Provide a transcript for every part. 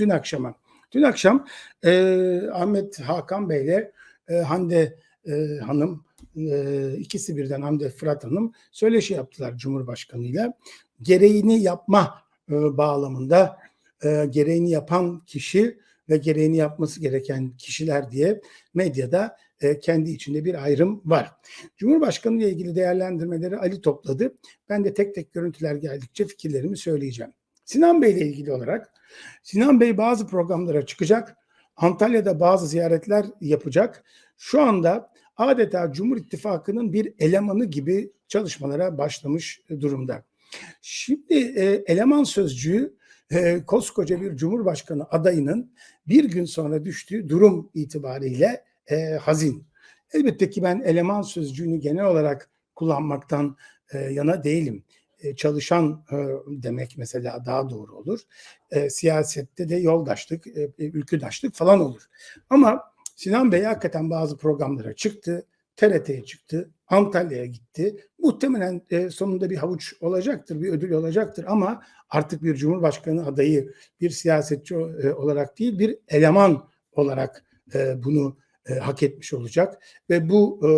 dün akşama. Dün akşam e, Ahmet Hakan Bey ile e, Hande e, Hanım e, ikisi birden Hande Fırat Hanım söyleşi yaptılar Cumhurbaşkanı ile. Gereğini yapma e, bağlamında e, gereğini yapan kişi ve gereğini yapması gereken kişiler diye medyada e, kendi içinde bir ayrım var. Cumhurbaşkanı ile ilgili değerlendirmeleri Ali topladı. Ben de tek tek görüntüler geldikçe fikirlerimi söyleyeceğim. Sinan Bey ile ilgili olarak Sinan Bey bazı programlara çıkacak. Antalya'da bazı ziyaretler yapacak. Şu anda adeta Cumhur İttifakı'nın bir elemanı gibi çalışmalara başlamış durumda. Şimdi e, eleman sözcüğü e, koskoca bir cumhurbaşkanı adayının bir gün sonra düştüğü durum itibariyle e, hazin. Elbette ki ben eleman sözcüğünü genel olarak kullanmaktan e, yana değilim. E, çalışan e, demek mesela daha doğru olur. E, siyasette de yoldaşlık, e, ülküdaşlık falan olur. Ama Sinan Bey hakikaten bazı programlara çıktı. TRT'ye çıktı, Antalya'ya gitti. Muhtemelen e, sonunda bir havuç olacaktır, bir ödül olacaktır ama artık bir cumhurbaşkanı adayı, bir siyasetçi olarak değil, bir eleman olarak e, bunu e, hak etmiş olacak ve bu e,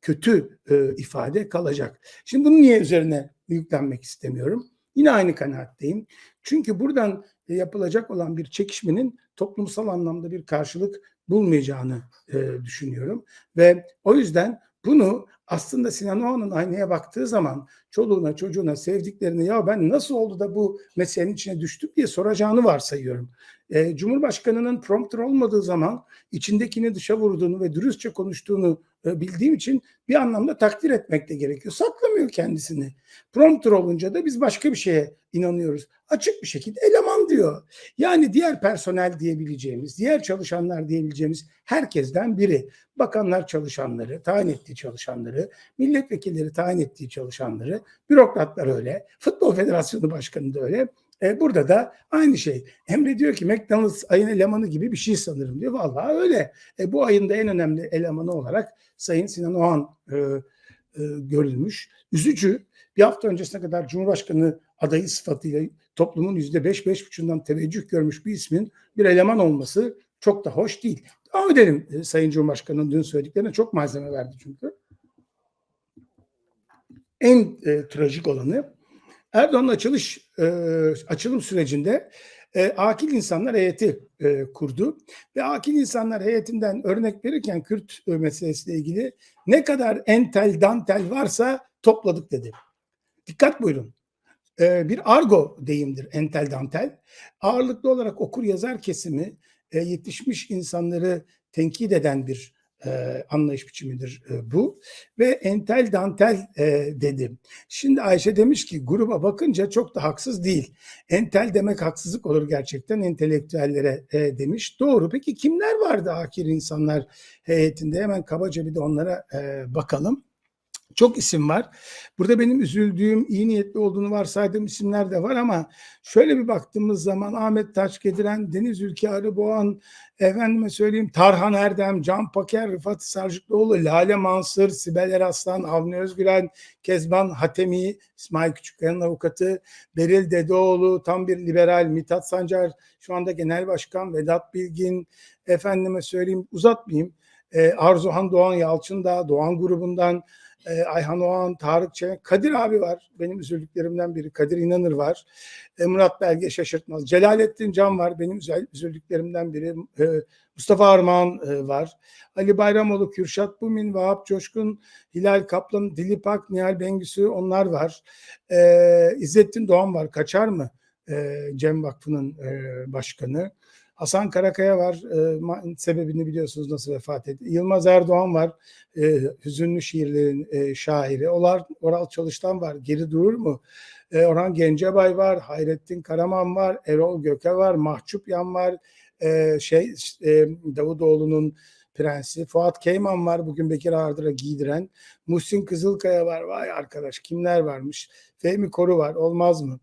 kötü e, ifade kalacak. Şimdi bunu niye üzerine yüklenmek istemiyorum? Yine aynı kanaatteyim. Çünkü buradan e, yapılacak olan bir çekişmenin toplumsal anlamda bir karşılık bulmayacağını e, düşünüyorum. Ve o yüzden bunu aslında Sinan Oğan'ın aynaya baktığı zaman çoluğuna, çocuğuna, sevdiklerine ya ben nasıl oldu da bu meselenin içine düştüm diye soracağını varsayıyorum. E, Cumhurbaşkanının prompter olmadığı zaman içindekini dışa vurduğunu ve dürüstçe konuştuğunu e, bildiğim için bir anlamda takdir etmek de gerekiyor. Saklamıyor kendisini. Prompter olunca da biz başka bir şeye inanıyoruz. Açık bir şekilde eleman diyor. Yani diğer personel diyebileceğimiz, diğer çalışanlar diyebileceğimiz herkesten biri. Bakanlar çalışanları, tayin ettiği çalışanları, milletvekilleri tayin ettiği çalışanları, bürokratlar öyle, Futbol Federasyonu Başkanı da öyle. E, burada da aynı şey. Emre diyor ki McDonald's ayın elemanı gibi bir şey sanırım diyor. Vallahi öyle. E, bu ayın da en önemli elemanı olarak Sayın Sinan Oğan e, e, görülmüş. Üzücü. Bir hafta öncesine kadar Cumhurbaşkanı adayı sıfatıyla toplumun yüzde beş, beş buçuğundan teveccüh görmüş bir ismin bir eleman olması çok da hoş değil. Devam edelim Sayın Cumhurbaşkanı'nın dün söylediklerine çok malzeme verdi çünkü. En e, trajik olanı Erdoğan'ın açılış e, açılım sürecinde e, akil insanlar heyeti e, kurdu ve akil insanlar heyetinden örnek verirken Kürt e, meselesiyle ilgili ne kadar entel dantel varsa topladık dedi. Dikkat buyurun. E, bir argo deyimdir entel dantel. Ağırlıklı olarak okur yazar kesimi e, yetişmiş insanları tenkit eden bir e, anlayış biçimidir e, bu. Ve entel dantel e, dedim. Şimdi Ayşe demiş ki gruba bakınca çok da haksız değil. Entel demek haksızlık olur gerçekten entelektüellere e, demiş. Doğru. Peki kimler vardı akir insanlar heyetinde? Hemen kabaca bir de onlara e, bakalım. Çok isim var. Burada benim üzüldüğüm, iyi niyetli olduğunu varsaydığım isimler de var ama şöyle bir baktığımız zaman Ahmet Taç Gediren, Deniz Ülke Arıboğan, efendime söyleyeyim Tarhan Erdem, Can Paker, Rıfat Sarcıklıoğlu, Lale Mansır, Sibel Eraslan, Avni Özgüren, Kezban Hatemi, İsmail Küçükkaya'nın avukatı, Beril Dedeoğlu, tam bir liberal, Mithat Sancar, şu anda genel başkan, Vedat Bilgin, efendime söyleyeyim uzatmayayım, e, Arzuhan Doğan Yalçın da Doğan grubundan, e, Ayhan Oğan, Tarık Çelenk, Kadir abi var. Benim üzüldüklerimden biri. Kadir İnanır var. E, Murat Belge Şaşırtmaz. Celalettin Can var. Benim üzüldüklerimden biri. E, Mustafa Armağan e, var. Ali Bayramoğlu, Kürşat Bumin, Vahap Coşkun, Hilal Kaplan, Dilipak, Nihal Bengüsü onlar var. E, İzzettin Doğan var. Kaçar mı? E, Cem Vakfı'nın e, başkanı. Hasan Karakaya var. E, sebebini biliyorsunuz nasıl vefat etti. Yılmaz Erdoğan var. E, hüzünlü şiirlerin e, şairi. Olar, Oral Çalıştan var. Geri durur mu? E, Orhan Gencebay var. Hayrettin Karaman var. Erol Göke var. Mahcup Yan var. E, şey e, Davutoğlu'nun prensi. Fuat Keyman var. Bugün Bekir Ardır'a giydiren. Muhsin Kızılkaya var. Vay arkadaş kimler varmış. Fehmi Koru var. Olmaz mı?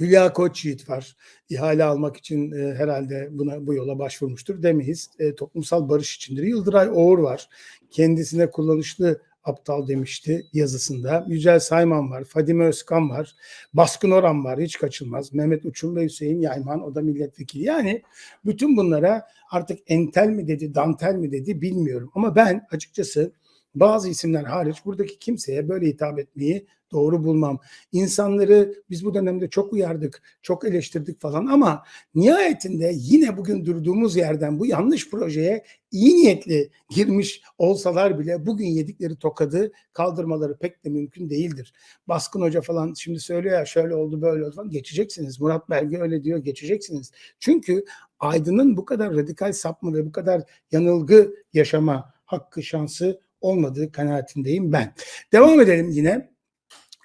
Hülya Koçyiğit var. İhale almak için e, herhalde buna bu yola başvurmuştur demeyiz. E, toplumsal barış içindir. Yıldıray Oğur var. Kendisine kullanışlı aptal demişti yazısında. Yücel Sayman var, Fadime Özkan var, Baskın Oran var hiç kaçılmaz. Mehmet Uçum ve Hüseyin Yayman o da milletvekili. Yani bütün bunlara artık entel mi dedi, dantel mi dedi bilmiyorum. Ama ben açıkçası bazı isimler hariç buradaki kimseye böyle hitap etmeyi doğru bulmam. İnsanları biz bu dönemde çok uyardık, çok eleştirdik falan ama nihayetinde yine bugün durduğumuz yerden bu yanlış projeye iyi niyetli girmiş olsalar bile bugün yedikleri tokadı kaldırmaları pek de mümkün değildir. Baskın Hoca falan şimdi söylüyor ya şöyle oldu böyle oldu falan geçeceksiniz. Murat Belge öyle diyor geçeceksiniz. Çünkü Aydın'ın bu kadar radikal sapma ve bu kadar yanılgı yaşama hakkı şansı olmadığı kanaatindeyim ben. Devam edelim yine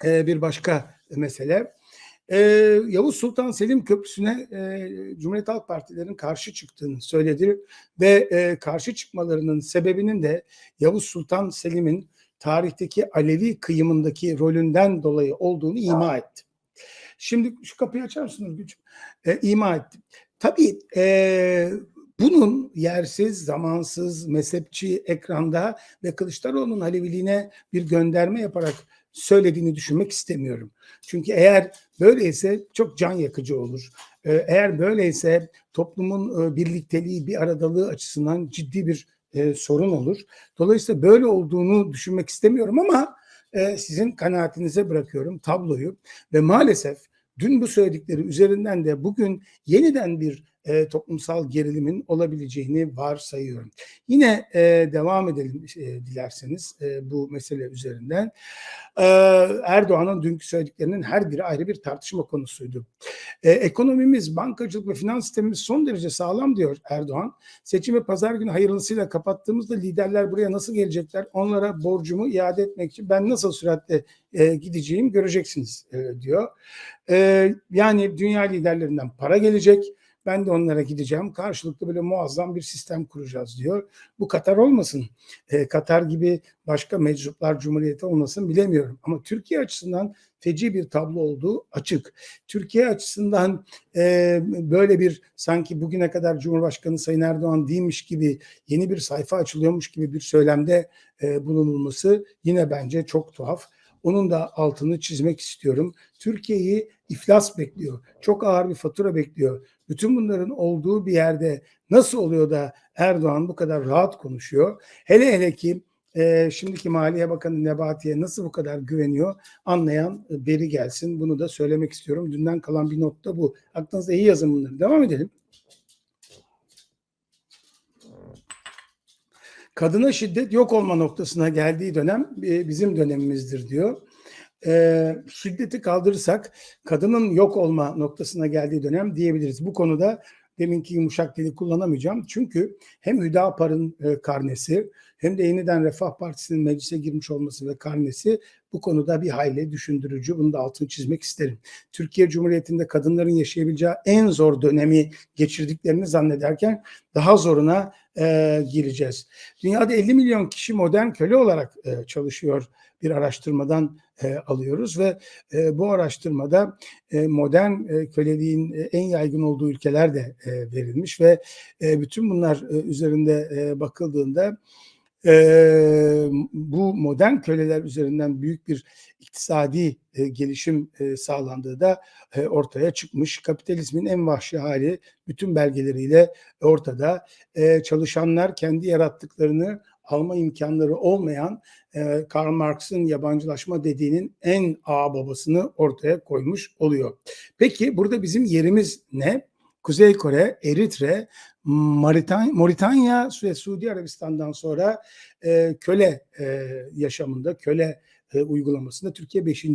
ee, bir başka mesele. Ee, Yavuz Sultan Selim Köprüsü'ne e, Cumhuriyet Halk Partilerinin karşı çıktığını söyledi ve e, karşı çıkmalarının sebebinin de Yavuz Sultan Selim'in tarihteki Alevi kıyımındaki rolünden dolayı olduğunu ima etti. Şimdi şu kapıyı açar mısınız gücüm? E, ima etti. Tabii e, bunun yersiz, zamansız, mezhepçi ekranda ve Kılıçdaroğlu'nun Aleviliğine bir gönderme yaparak söylediğini düşünmek istemiyorum. Çünkü eğer böyleyse çok can yakıcı olur. Ee, eğer böyleyse toplumun e, birlikteliği, bir aradalığı açısından ciddi bir e, sorun olur. Dolayısıyla böyle olduğunu düşünmek istemiyorum ama e, sizin kanaatinize bırakıyorum tabloyu ve maalesef dün bu söyledikleri üzerinden de bugün yeniden bir e, toplumsal gerilimin olabileceğini varsayıyorum. Yine e, devam edelim e, dilerseniz e, bu mesele üzerinden. E, Erdoğan'ın dünkü söylediklerinin her biri ayrı bir tartışma konusuydu. E, ekonomimiz, bankacılık ve finans sistemimiz son derece sağlam diyor Erdoğan. Seçimi pazar günü hayırlısıyla kapattığımızda liderler buraya nasıl gelecekler? Onlara borcumu iade etmek için ben nasıl süratle e, gideceğim göreceksiniz e, diyor. E, yani dünya liderlerinden para gelecek ben de onlara gideceğim. Karşılıklı böyle muazzam bir sistem kuracağız diyor. Bu Katar olmasın. E, Katar gibi başka meczuplar cumhuriyeti olmasın bilemiyorum. Ama Türkiye açısından feci bir tablo olduğu açık. Türkiye açısından e, böyle bir sanki bugüne kadar Cumhurbaşkanı Sayın Erdoğan değilmiş gibi yeni bir sayfa açılıyormuş gibi bir söylemde e, bulunulması yine bence çok tuhaf. Onun da altını çizmek istiyorum. Türkiye'yi iflas bekliyor. Çok ağır bir fatura bekliyor. Bütün bunların olduğu bir yerde nasıl oluyor da Erdoğan bu kadar rahat konuşuyor? Hele hele ki e, şimdiki Maliye Bakanı Nebati'ye nasıl bu kadar güveniyor anlayan e, beri gelsin. Bunu da söylemek istiyorum. Dünden kalan bir nokta bu. Aklınızda iyi yazın bunları. Devam edelim. Kadına şiddet yok olma noktasına geldiği dönem e, bizim dönemimizdir diyor e, şiddeti kaldırırsak kadının yok olma noktasına geldiği dönem diyebiliriz. Bu konuda deminki yumuşak dili kullanamayacağım. Çünkü hem Hüdapar'ın e, karnesi hem de yeniden Refah Partisi'nin meclise girmiş olması ve karnesi bu konuda bir hayli düşündürücü. Bunu da altını çizmek isterim. Türkiye Cumhuriyeti'nde kadınların yaşayabileceği en zor dönemi geçirdiklerini zannederken daha zoruna e, gireceğiz. Dünyada 50 milyon kişi modern köle olarak e, çalışıyor bir araştırmadan e, alıyoruz ve e, bu araştırmada e, modern e, köleliğin e, en yaygın olduğu ülkeler de e, verilmiş ve e, bütün bunlar e, üzerinde e, bakıldığında e, bu modern köleler üzerinden büyük bir iktisadi e, gelişim e, sağlandığı da e, ortaya çıkmış. Kapitalizmin en vahşi hali bütün belgeleriyle ortada. E, çalışanlar kendi yarattıklarını alma imkanları olmayan e, Karl Marx'ın yabancılaşma dediğinin en ağ babasını ortaya koymuş oluyor. Peki burada bizim yerimiz ne? Kuzey Kore, Eritre, Maritan Moritanya ve Suudi Arabistan'dan sonra e, köle e, yaşamında, köle e, uygulamasında Türkiye 5.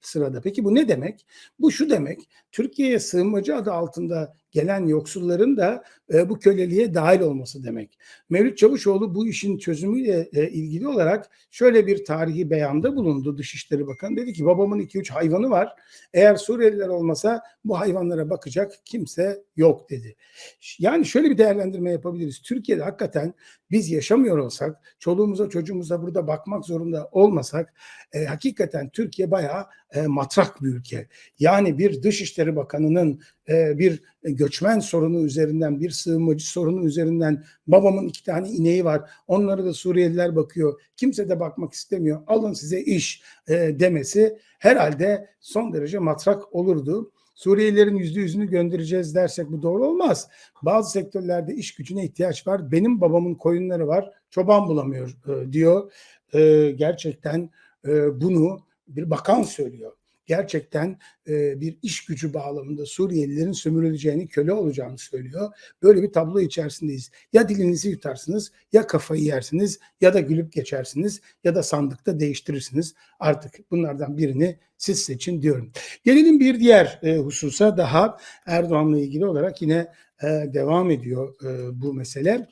sırada. Peki bu ne demek? Bu şu demek, Türkiye'ye sığınmacı adı altında gelen yoksulların da e, bu köleliğe dahil olması demek. Mevlüt Çavuşoğlu bu işin çözümüyle e, ilgili olarak şöyle bir tarihi beyanda bulundu Dışişleri Bakanı. Dedi ki babamın 2-3 hayvanı var. Eğer Suriyeliler olmasa bu hayvanlara bakacak kimse yok dedi. Yani şöyle bir değerlendirme yapabiliriz. Türkiye'de hakikaten biz yaşamıyor olsak, çoluğumuza çocuğumuza burada bakmak zorunda olmasak e, hakikaten Türkiye bayağı e, matrak bir ülke. Yani bir Dışişleri Bakanı'nın e, bir göçmen sorunu üzerinden, bir sığınmacı sorunu üzerinden babamın iki tane ineği var. Onları da Suriyeliler bakıyor. Kimse de bakmak istemiyor. Alın size iş e, demesi herhalde son derece matrak olurdu. Suriyelilerin yüzde yüzünü göndereceğiz dersek bu doğru olmaz. Bazı sektörlerde iş gücüne ihtiyaç var. Benim babamın koyunları var. Çoban bulamıyor e, diyor. E, gerçekten e, bunu bir bakan söylüyor. Gerçekten e, bir iş gücü bağlamında Suriyelilerin sömürüleceğini, köle olacağını söylüyor. Böyle bir tablo içerisindeyiz. Ya dilinizi yutarsınız, ya kafayı yersiniz, ya da gülüp geçersiniz, ya da sandıkta değiştirirsiniz. Artık bunlardan birini siz seçin diyorum. Gelelim bir diğer e, hususa daha Erdoğan'la ilgili olarak yine e, devam ediyor e, bu mesele.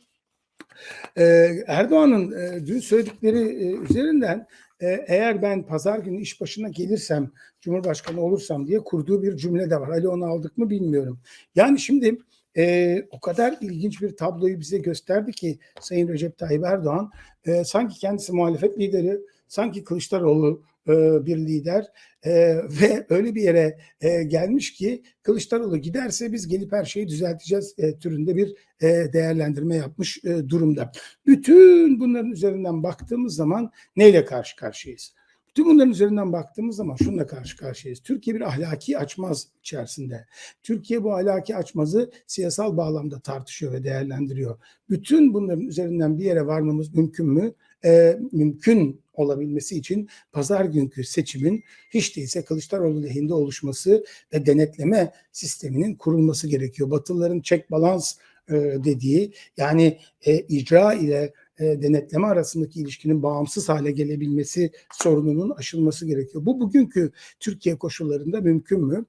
E, Erdoğan'ın e, dün söyledikleri e, üzerinden e, eğer ben pazar günü iş başına gelirsem, Cumhurbaşkanı olursam diye kurduğu bir cümle de var. Ali onu aldık mı bilmiyorum. Yani şimdi e, o kadar ilginç bir tabloyu bize gösterdi ki Sayın Recep Tayyip Erdoğan e, sanki kendisi muhalefet lideri, sanki Kılıçdaroğlu e, bir lider e, ve öyle bir yere e, gelmiş ki Kılıçdaroğlu giderse biz gelip her şeyi düzelteceğiz türünde bir e, değerlendirme yapmış durumda. Bütün bunların üzerinden baktığımız zaman neyle karşı karşıyayız? Bütün bunların üzerinden baktığımız zaman şununla karşı karşıyayız. Türkiye bir ahlaki açmaz içerisinde. Türkiye bu ahlaki açmazı siyasal bağlamda tartışıyor ve değerlendiriyor. Bütün bunların üzerinden bir yere varmamız mümkün mü? E, mümkün olabilmesi için pazar günkü seçimin hiç değilse Kılıçdaroğlu lehinde oluşması ve denetleme sisteminin kurulması gerekiyor. Batılıların check balance e, dediği yani e, icra ile e, denetleme arasındaki ilişkinin bağımsız hale gelebilmesi sorununun aşılması gerekiyor. Bu bugünkü Türkiye koşullarında mümkün mü?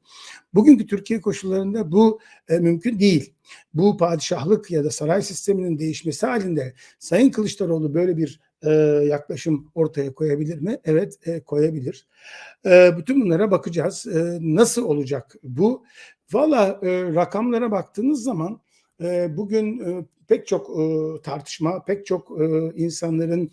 Bugünkü Türkiye koşullarında bu e, mümkün değil. Bu padişahlık ya da saray sisteminin değişmesi halinde Sayın Kılıçdaroğlu böyle bir e, yaklaşım ortaya koyabilir mi? Evet e, koyabilir. E, bütün bunlara bakacağız. E, nasıl olacak bu? Valla e, rakamlara baktığınız zaman e, bugün e, pek çok e, tartışma, pek çok e, insanların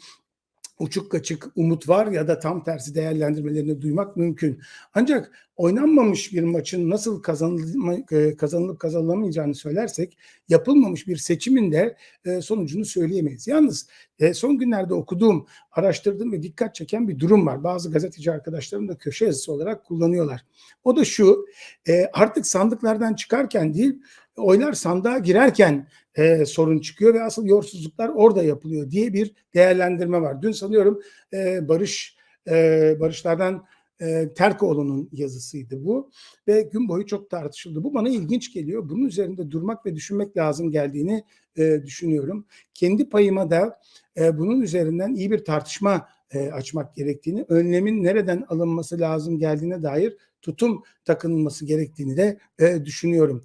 uçuk kaçık umut var ya da tam tersi değerlendirmelerini duymak mümkün. Ancak oynanmamış bir maçın nasıl kazanılıp, kazanılıp kazanılamayacağını söylersek yapılmamış bir seçimin de sonucunu söyleyemeyiz. Yalnız son günlerde okuduğum, araştırdığım ve dikkat çeken bir durum var. Bazı gazeteci arkadaşlarım da köşe yazısı olarak kullanıyorlar. O da şu, artık sandıklardan çıkarken değil, oylar sandığa girerken e, sorun çıkıyor ve asıl yolsuzluklar orada yapılıyor diye bir değerlendirme var. Dün sanıyorum e, Barış e, Barışlardan e, Terkoğlu'nun yazısıydı bu ve gün boyu çok tartışıldı. Bu bana ilginç geliyor. Bunun üzerinde durmak ve düşünmek lazım geldiğini e, düşünüyorum. Kendi payıma da e, bunun üzerinden iyi bir tartışma e, açmak gerektiğini, önlemin nereden alınması lazım geldiğine dair tutum takınılması gerektiğini de e, düşünüyorum.